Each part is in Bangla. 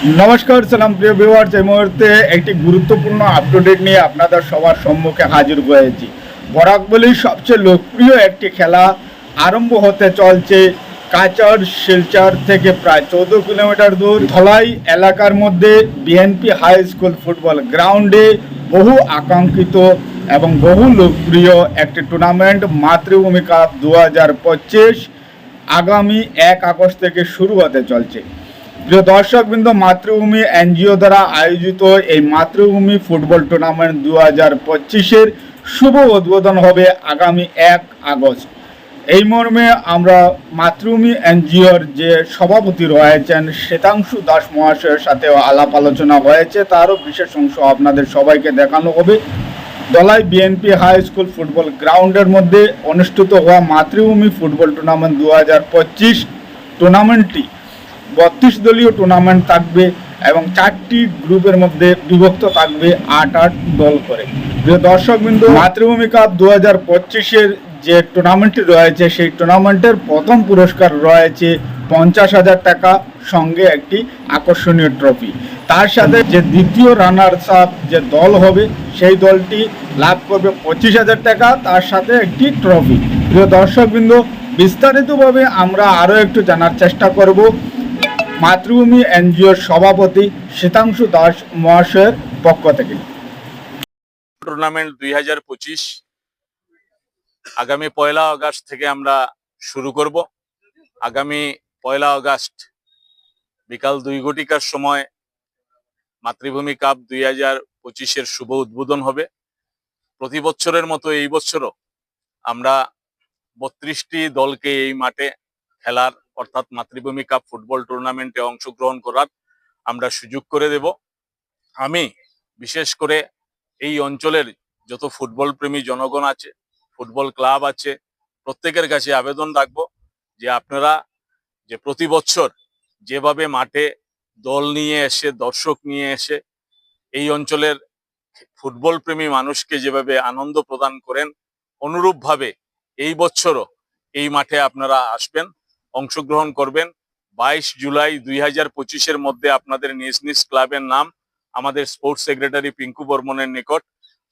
নমস্কার, সালাম প্রিয় ভিউয়ার্স এই মুহূর্তে একটি গুরুত্বপূর্ণ আপডেট নিয়ে আপনাদের সবার সম্মুখে হাজির হয়েছি। বরাক বরাকবলির সবচেয়ে লোকপ্রিয় একটি খেলা আরম্ভ হতে চলছে কাচার শিলচর থেকে প্রায় চৌদ্দ কিলোমিটার দূর। ধলাই এলাকার মধ্যে বিএনপি হাই স্কুল ফুটবল গ্রাউন্ডে বহু আকাঙ্ক্ষিত এবং বহু লোকপ্রিয় একটি টুর্নামেন্ট মাতৃভূমি কাপ দু হাজার পঁচিশ আগামী এক আগস্ট থেকে শুরু হতে চলছে। প্রিয় দর্শকবৃন্দ, মাতৃভূমি এনজিও দ্বারা আয়োজিত এই মাতৃভূমি ফুটবল টুর্নামেন্ট দু হাজার পঁচিশের শুভ উদ্বোধন হবে আগামী এক আগস্ট। এই মর্মে আমরা মাতৃভূমি এনজিওর যে সভাপতি রয়েছেন শ্বেতাংশু দাস মহাশয়ের সাথেও আলাপ আলোচনা হয়েছে। তারও বিশেষ অংশ আপনাদের সবাইকে দেখানো হবে। Dalai BNP high school football গ্রাউন্ডের মধ্যে অনুষ্ঠিত হওয়া মাতৃভূমি ফুটবল টুর্নামেন্ট দু হাজার পঁচিশ টুর্নামেন্টটি বত্রিশ দলীয় টুর্নামেন্ট থাকবে এবং চারটি গ্রুপের মধ্যে বিভক্ত থাকবে আট আট দল করে। দর্শকবিন্দু মাতৃভূমি কাপ দু হাজার পঁচিশের যে টুর্নামেন্টটি রয়েছে, সেই টুর্নামেন্টের প্রথম পুরস্কার রয়েছে পঞ্চাশ হাজার টাকা সঙ্গে একটি আকর্ষণীয় ট্রফি তার সাথে যে দ্বিতীয় রানার্স আপ যে দল হবে, সেই দলটি লাভ করবে পঁচিশ হাজার টাকা, তার সাথে একটি ট্রফি প্রিয় দর্শকবৃন্দ, বিস্তারিতভাবে আমরা আরও একটু জানার চেষ্টা করব। মাতৃভূমি এনজিওর সভাপতি শীতাংশু দাস মহাশয়ের পক্ষ থেকে। টুর্নামেন্ট দুই হাজার পঁচিশ, আগামী পয়লা আগস্ট থেকে আমরা শুরু করব। আগামী পয়লা আগস্ট বিকাল দুই ঘটিকার সময় মাতৃভূমি কাপ দুই হাজার পঁচিশের শুভ উদ্বোধন হবে। প্রতি বছরের মতো এই বছরও আমরা বত্রিশটি দলকে এই মাঠে খেলার অর্থাৎ মাতৃভূমি কাপ ফুটবল টুর্নামেন্টে অংশগ্রহণ করার আমরা সুযোগ করে দেব। আমি বিশেষ করে এই অঞ্চলের যত ফুটবল প্রেমী জনগণ আছে, ফুটবল ক্লাব আছে, প্রত্যেকের কাছে আবেদন রাখব যে আপনারা যে প্রতি বছর যেভাবে মাঠে দল নিয়ে এসে, দর্শক নিয়ে এসে এই অঞ্চলের ফুটবল প্রেমী মানুষকে যেভাবে আনন্দ প্রদান করেন, অনুরূপভাবে এই বছরও এই মাঠে আপনারা আসবেন। অংশগ্রহণ করবেন। বাইশ জুলাই দুই হাজার পঁচিশের মধ্যে আপনাদের নিজ নিজ ক্লাবের নাম, আমাদের স্পোর্টস সেক্রেটারি পিঙ্কু বর্মনের নিকট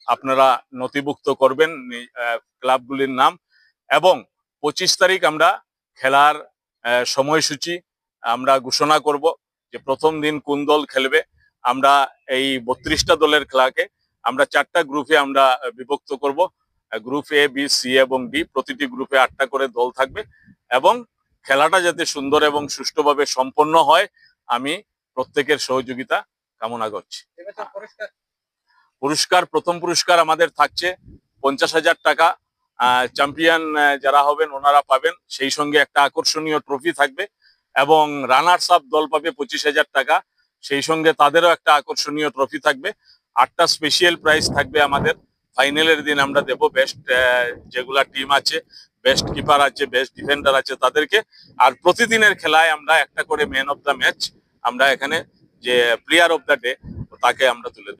আপনারা নথিভুক্ত করবেন ক্লাবগুলির নাম। এবং পঁচিশ তারিখ আমরা খেলার সময়সূচি আমরা ঘোষণা করব যে প্রথম দিন কোন দল খেলবে। আমরা এই বত্রিশটা দলের খেলাকে আমরা চারটা গ্রুপে আমরা বিভক্ত করব। গ্রুপ এ, বি, সি এবং ডি প্রতিটি গ্রুপে আটটা করে দল থাকবে। এবং খেলাটা যাতে সুন্দর এবং সুষ্ঠুভাবে সম্পন্ন হয় আমি প্রত্যেকের সহযোগিতা কামনা করছি। পুরস্কার। প্রথম পুরস্কার আমাদের থাকছে পঞ্চাশ হাজার টাকা। চ্যাম্পিয়ন যারা হবেন ওনারা পাবেন। সেই সঙ্গে একটা আকর্ষণীয় ট্রফি থাকবে এবং রানার্স আপ দল পাবে পঁচিশ হাজার টাকা। সেই সঙ্গে তাদেরও একটা আকর্ষণীয় ট্রফি থাকবে। আটটা স্পেশিয়াল প্রাইজ থাকবে আমাদের। ফাইনালের দিন আমরা দেব বেস্ট যেগুলা টিম আছে। বেস্ট কিপার আছে বেস্ট ডিফেন্ডার আছে তাদেরকে। আর প্রতিদিনের খেলায় আমরা একটা করে ম্যান অফ দ্য ম্যাচ আমরা এখানে যে প্লেয়ার অফ দ্য ডে তাকে আমরা তুলে